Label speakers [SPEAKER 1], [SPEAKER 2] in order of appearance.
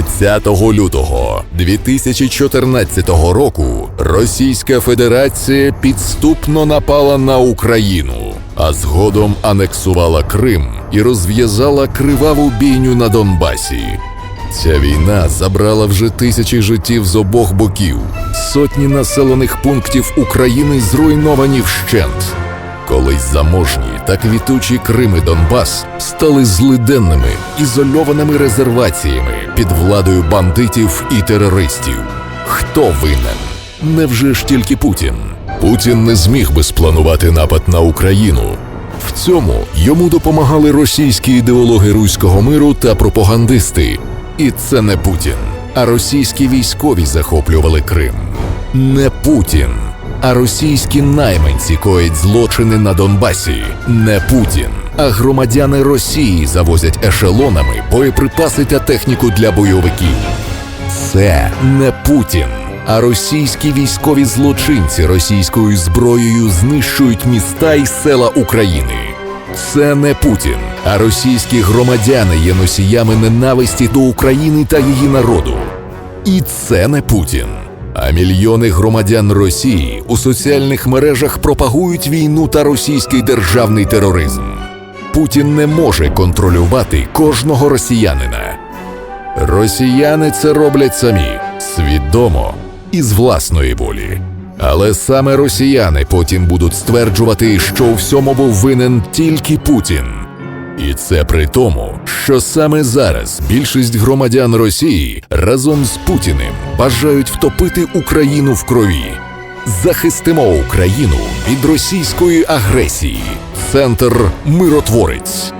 [SPEAKER 1] 20 лютого 2014 року Російська Федерація підступно напала на Україну, а згодом анексувала Крим і розв'язала криваву бійню на Донбасі. Ця війна забрала вже тисячі життів з обох боків. Сотні населених пунктів України зруйновані вщент. Колись заможні та квітучі Крим і Донбас стали злиденними ізольованими резерваціями під владою бандитів і терористів. Хто винен? Невже ж тільки Путін? Путін не зміг би спланувати напад на Україну. В цьому йому допомагали російські ідеологи руського миру та пропагандисти. І це не Путін, а російські військові захоплювали Крим. Не Путін, а російські найманці коять злочини на Донбасі. Не Путін, а громадяни Росії завозять ешелонами боєприпаси та техніку для бойовиків. Це не Путін, а російські військові злочинці російською зброєю знищують міста і села України. Це не Путін, а російські громадяни є носіями ненависті до України та її народу. І це не Путін. А мільйони громадян Росії у соціальних мережах пропагують війну та російський державний тероризм. Путін не може контролювати кожного росіянина. Росіяни це роблять самі свідомо і з власної волі. Але саме росіяни потім будуть стверджувати, що у всьому був винен тільки Путін. І це при тому, що саме зараз більшість громадян Росії разом з Путіним бажають втопити Україну в крові. Захистимо Україну від російської агресії. Центр Миротворець.